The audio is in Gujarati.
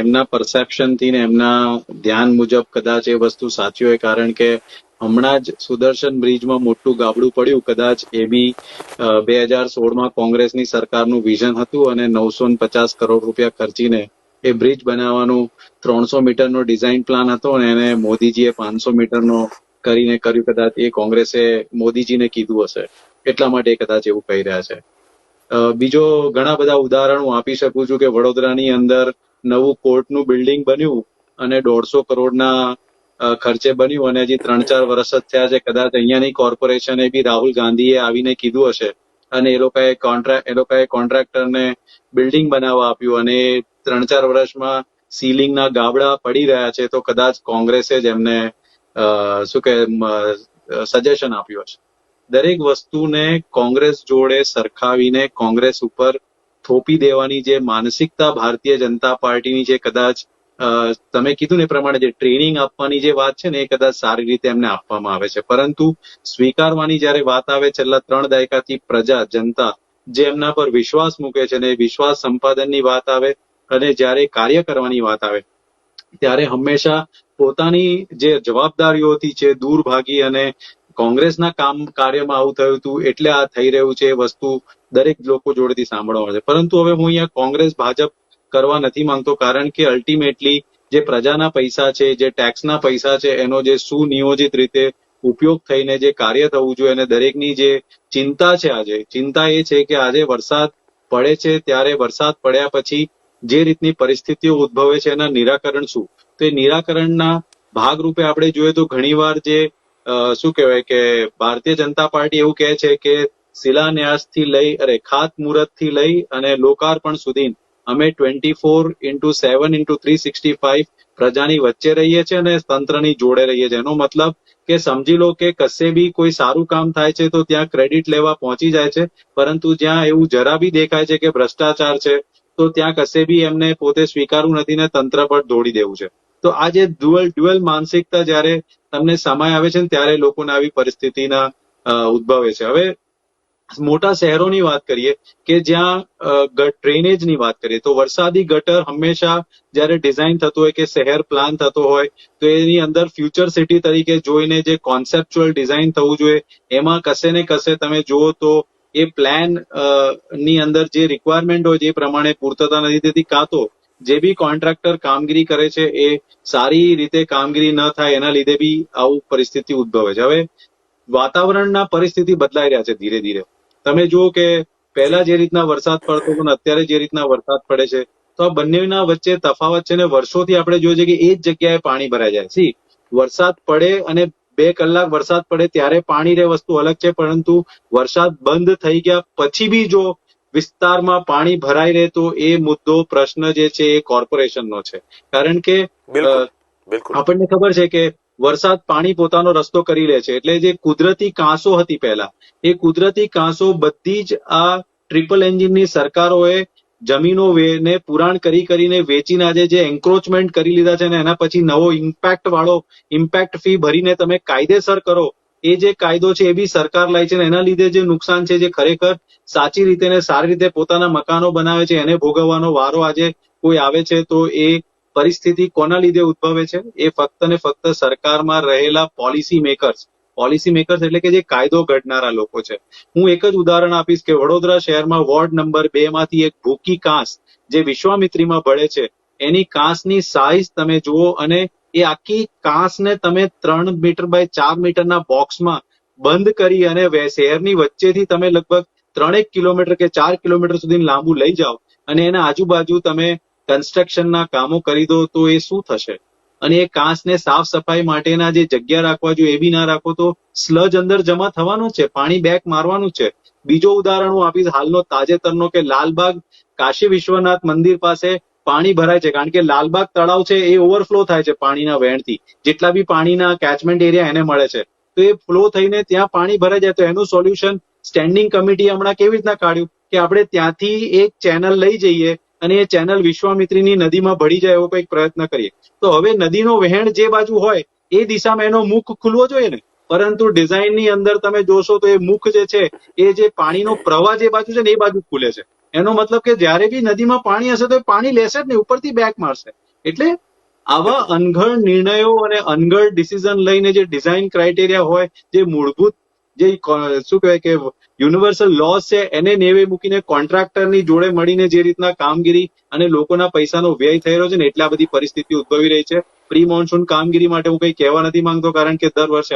એમના પરસેપ્શનથી ને એમના ધ્યાન મુજબ કદાચ એ વસ્તુ સાચી હોય, કારણ કે હમણાં જ સુદર્શન બ્રિજમાં મોટું ગાબડું પડ્યું. કદાચ એ બી બે હજાર સોળમાં કોંગ્રેસની સરકારનું વિઝન હતું અને નવસો પચાસ કરોડ રૂપિયા ખર્ચીને એ બ્રિજ બનાવવાનું ત્રણસો મીટરનો ડિઝાઇન પ્લાન હતો અને એને મોદીજીએ પાંચસો મીટરનો કરીને કર્યું. કદાચ એ કોંગ્રેસે મોદીજીને કીધું હશે. એટલા માટે કદાચ એવું કહી રહ્યા છે. બીજો ઘણા બધા ઉદાહરણ હું આપી શકું છું કે વડોદરાની અંદર નવું કોર્ટનું બિલ્ડિંગ બન્યું અને દોઢસો કરોડના ખર્ચે બન્યું અને હજી ત્રણ ચાર વર્ષ જ થયા છે. કદાચ અહીંયાની કોર્પોરેશને બી રાહુલ ગાંધીએ આવીને કીધું હશે. અને એ લોકોએ કોન્ટ્રાક્ટ એ લોકોએ કોન્ટ્રાક્ટરને બિલ્ડિંગ બનાવવા આપ્યું અને ત્રણ ચાર વર્ષમાં સીલિંગના ગાબડા પડી રહ્યા છે તો કદાચ કોંગ્રેસે જ એમને શું કે સજેશન આપ્યું હશે. દરેક વસ્તુને કોંગ્રેસ જોડે સરખાવીને કોંગ્રેસ ઉપર થોપી દેવાની જે માનસિકતા ભારતીય જનતા પાર્ટીની જે કદાચ તમે કીધું ને પ્રમાણે જે ટ્રેનિંગ આપવાની જે વાત છે ને એ કદાચ સારી રીતે એમને આપવામાં આવે છે. પરંતુ સ્વીકારવાની જ્યારે વાત આવે છેલ્લા ત્રણ દાયકાથી પ્રજા, જનતા જે એમના પર વિશ્વાસ મૂકે છે ને વિશ્વાસ સંપાદનની વાત આવે અને જ્યારે કાર્ય કરવાની વાત આવે, ત્યારે હંમેશા પોતાની જે જવાબદારીઓથી છે દૂર ભાગી અને કોંગ્રેસના કામ કાર્યમાં આવું થયું હતું એટલે આ થઈ રહ્યું છે વસ્તુ દરેક લોકો જોડેથી સાંભળવા મળે છે. પરંતુ હવે હું અહીંયા કોંગ્રેસ, ભાજપ કરવા નથી માંગતો, કારણ કે અલ્ટિમેટલી જે પ્રજાના પૈસા છે, જે ટેક્સના પૈસા છે, એનો જે સુનિયોજિત રીતે ઉપયોગ થઈને જે કાર્ય થવું જોઈએ અને દરેકની જે ચિંતા છે આજે, ચિંતા એ છે કે આજે વરસાદ પડે છે, ત્યારે વરસાદ પડ્યા પછી જે રીતની પરિસ્થિતિઓ ઉદ્ભવે છે એના નિરાકરણ શું? તો એ નિરાકરણના ભાગરૂપે આપણે જોઈએ તો ઘણીવાર જે શું કહેવાય કે ભારતીય જનતા પાર્ટી એવું કહે છે કે શિલાન્યાસથી લઈ, અરે, ખાતમુહૂર્તથી લઈ અને લોકાર્પણ સુધી અમે twenty four into seven into three sixty five પ્રજાની વચ્ચે રહીએ છીએ અને તંત્રની જોડે રહીએ છીએ. એનો મતલબ કે સમજી લો કે કશે બી કોઈ સારું કામ થાય છે તો ત્યાં ક્રેડિટ લેવા પહોંચી જાય છે, પરંતુ જ્યાં એવું જરા બી દેખાય છે કે ભ્રષ્ટાચાર છે, તો ત્યાં કશે બી એમને પોતે સ્વીકારવું નથી ને તંત્ર પર દોડી દેવું છે. તો આ જે ડ્યુઅલ ડ્યુઅલ માનસિકતા જ્યારે તમને સમય આવે છે ને ત્યારે લોકોને આવી પરિસ્થિતિના ઉદ્ભવે છે. હવે મોટા શહેરોની વાત કરીએ કે જ્યાં ડ્રેનેજની વાત કરીએ, તો વરસાદી ગટર હંમેશા જ્યારે ડિઝાઇન થતું હોય કે શહેર પ્લાન થતો હોય, તો એની અંદર ફ્યુચર સિટી તરીકે જોઈને જે કોન્સેપ્ચ્યુઅલ ડિઝાઇન થવું જોઈએ, એમાં કશે ને કશે તમે જુઓ તો એ પ્લાનની અંદર જે રિક્વાયરમેન્ટ હોય એ પ્રમાણે પૂર્તતા નથી. થતી કાં તો જે બી કોન્ટ્રાક્ટર કામગીરી કરે છે એ સારી રીતે કામગીરી ન થાય, એના લીધે બી આવું પરિસ્થિતિ ઉદ્ભવે છે. હવે વાતાવરણના પરિસ્થિતિ બદલાઈ રહ્યા છે ધીરે ધીરે. તમે જુઓ કે પહેલા જે રીતના વરસાદ પડતો હતો અત્યારે જે રીતના વરસાદ પડે છે તો આ બંનેના વચ્ચે તફાવત છે ને વર્ષોથી આપણે જોઈએ છે કે એ જ જગ્યાએ પાણી ભરાઈ જાય સી વરસાદ પડે અને બે કલાક વરસાદ પડે ત્યારે પાણી રહે વસ્તુ અલગ છે પરંતુ વરસાદ બંધ થઈ ગયા પછી બી જો વિસ્તારમાં પાણી ભરાઈ રહે તો એ મુદ્દો પ્રશ્ન જે છે એ કોર્પોરેશનનો છે. કારણ કે આપણને ખબર છે કે વરસાદ પાણી પોતાનો રસ્તો કરી લે છે. એટલે જે કુદરતી કાંસો હતી પહેલા, એ કુદરતી કાંસો બધી જ આ ટ્રિપલ એન્જિનની સરકારોએ જમીનો વેને પુરાણ કરી કરીને વેચીને આજે જે એન્ક્રોચમેન્ટ કરી લીધા છે ને એના પછી નવો ઇમ્પેક્ટ વાળો ઇમ્પેક્ટ ફી ભરીને તમે કાયદેસર કરો, એ જે કાયદો છે એ બી સરકાર લાય છે એના લીધે જે નુકસાન છે જે ખરેખર સાચી રીતે ને સારી રીતે પોતાના મકાનો બનાવે છે, એને ભોગવવાનો વારો આજે કોઈ આવે છે તો એ પરિસ્થિતિ કોના લીધે ઉદ્ભવે છે? એ ફક્ત ને ફક્ત સરકારમાં રહેલા પોલિસી મેકર્સ પોલિસી મેકર્સ એટલે કે જે કાયદો ઘડનારા લોકો છે. હું એક જ ઉદાહરણ આપીશ કે વડોદરા શહેરમાં વોર્ડ નંબર બે માંથી એક ભૂકી કાંસ જે વિશ્વામિત્રીમાં ભળે છે, એની કાંસની સાઇઝ તમે જુઓ અને એ આખી કાંસને તમે ત્રણ મીટર બાય ચાર મીટરના બોક્સમાં બંધ કરી અને શહેરની વચ્ચેથી તમે લગભગ ત્રણેક કિલોમીટર કે ચાર કિલોમીટર સુધી લાંબુ લઈ જાઓ અને એના આજુબાજુ તમે કન્સ્ટ્રક્શનના કામો કરી દો તો એ શું થશે? અને એ કાંસને સાફ સફાઈ માટેના જે જગ્યા રાખવા જોઈએ એ બી ના રાખો તો સ્લજ અંદર જમા થવાનું છે, પાણી બેક મારવાનું છે. બીજો ઉદાહરણ હું આપીશ હાલનો તાજેતરનો કે લાલબાગ કાશી વિશ્વનાથ મંદિર પાસે પાણી ભરાય છે, કારણ કે લાલબાગ તળાવ છે એ ઓવરફ્લો થાય છે પાણીના વહેણથી. જેટલા બી પાણીના કેચમેન્ટ એરિયા એને મળે છે. તો એ ફ્લો થઈને ત્યાં પાણી ભરાઈ જાય તો એનું સોલ્યુશન સ્ટેન્ડિંગ કમિટી હમણાં કેવી રીતના કાઢ્યું? કે આપણે ત્યાંથી એક ચેનલ લઈ જઈએ અને એ ચેનલ વિશ્વામિત્રીની નદીમાં ભળી જાય એવો કંઈક પ્રયત્ન કરીએ. તો હવે નદીનો વહેણ જે બાજુ હોય, એ દિશામાં એનો મુખ ખુલવો જોઈએ ને? પરંતુ ડિઝાઇનની અંદર તમે જોશો તો એ મુખ જે છે, એ જે પાણીનો પ્રવાહ જે બાજુ છે ને, એ બાજુ ખુલે છે. એનો મતલબ કે જ્યારે બી નદીમાં પાણી હશે તો એ પાણી લેશે જ નહીં, ઉપરથી બેક મારશે. એટલે આવા અનઘડ નિર્ણયો અને અનગઢ ડિસિઝન લઈને જે ડિઝાઇન ક્રાઇટેરિયા હોય, જે મૂળભૂત જે શું કહેવાય કે યુનિવર્સલ લોસ છે, એને નેવે મૂકીને કોન્ટ્રાક્ટરની જોડે મળીને જે રીતના કામગીરી અને લોકોના પૈસાનો વ્યય થઈ રહ્યો છે ને, એટલા બધી પરિસ્થિતિ ઉદ્ભવી રહી છે. પ્રી મોન્સૂન કામગીરી માટે હું કઈ કહેવા નથી માંગતો, કારણ કે દર વર્ષે